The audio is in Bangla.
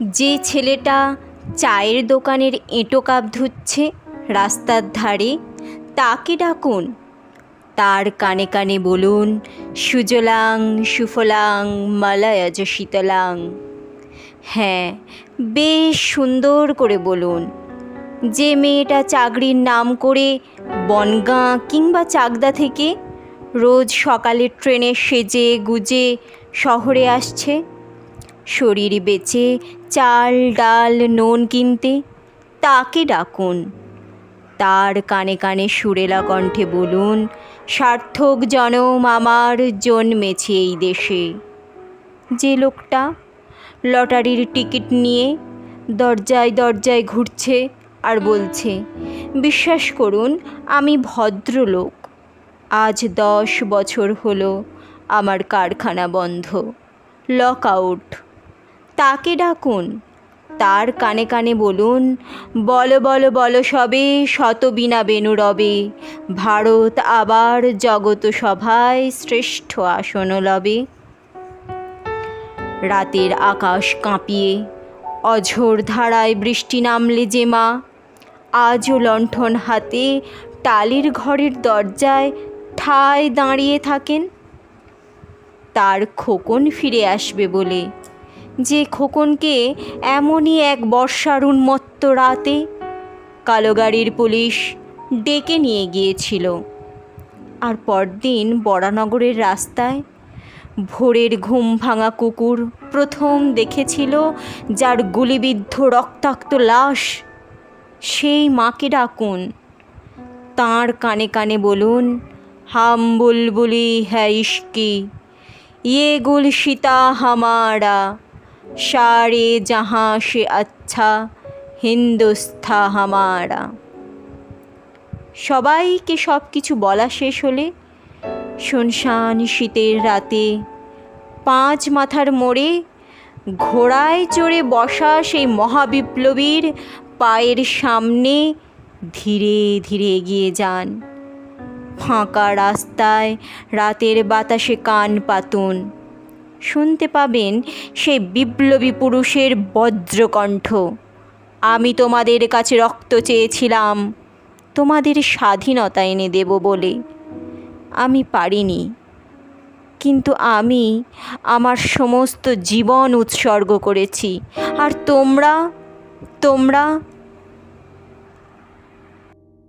যে ছেলেটা চায়ের দোকানের এঁটো কাপ ধুচ্ছে রাস্তার ধারে, তাকে ডাকুন। তার কানে কানে বলুন, সুজলাং, সুফলাং, মালয়জ শীতলাং। হ্যাঁ বেশ সুন্দর করে বলুন। যে মেয়েটা চাকরির নাম করে বনগাঁ কিংবা চাকদা থেকে রোজ সকালে ট্রেনে সেজে গুজে শহরে আসছে শরীর বেচে চাল, ডাল, নুন কিনতে, তাকে ডাকুন। তার কানে কানে সুরেলা কণ্ঠে বলুন, সার্থক জনম আমার জন্মেছে এই দেশে। যে লোকটা লটারির টিকিট নিয়ে দরজায় দরজায় ঘুরছে আর বলছে, বিশ্বাস করুন, আমি ভদ্রলোক। আজ দশ বছর হলো আমার কারখানা বন্ধ। Lock out. তাকে ডাকুন। তার কানে কানে বলুন, বলো বলো বলো সবে, শত বিনা বেনু রবে। ভারত আবার জগত সভায় শ্রেষ্ঠ আসন লবে। রাতের আকাশ কাঁপিয়ে অঝোর ধারায় বৃষ্টি নামলে যে মা। আজও লণ্ঠন হাতে টালির ঘরের দরজায় ঠায় দাঁড়িয়ে থাকেন। তার খোকন ফিরে আসবে বলে যে খোকনকে এমনই এক বর্ষার উন্মত্ত রাতে কালো গাড়ির পুলিশ ডেকে নিয়ে গিয়েছিল। আর পরদিন বড়ানগরের রাস্তায় ভোরের ঘুম ভাঙা কুকুর প্রথম দেখেছিল যার গুলিবিদ্ধ রক্তাক্ত লাশ। সেই মাকে ডাকুন। তার কানে কানে বলুন, হাম বুলবুলি হ্যা ইস্কি ইয়ে গুলশিতা হামারা। সারে জাহা সে আচ্ছা হিন্দুস্থা হামারা। সবাইকে সব কিছু বলা শেষ হলে শুনশান শীতের রাতে পাঁচ মাথার মোড়ে ঘোড়ায় চড়ে বসা সেই মহাবিপ্লবীর পায়ের সামনে ধীরে ধীরে এগিয়ে যান। ফাঁকা রাস্তায় রাতের বাতাসে কান পাতুন। শুনতে পাবেন সেই বিপ্লবী পুরুষের বজ্রকণ্ঠ। আমি তোমাদের কাছে রক্ত চেয়েছিলাম। তোমাদের স্বাধীনতা এনে দেব বলে। আমি পারিনি। কিন্তু আমি আমার সমস্ত জীবন উৎসর্গ করেছি। আর তোমরা তোমরা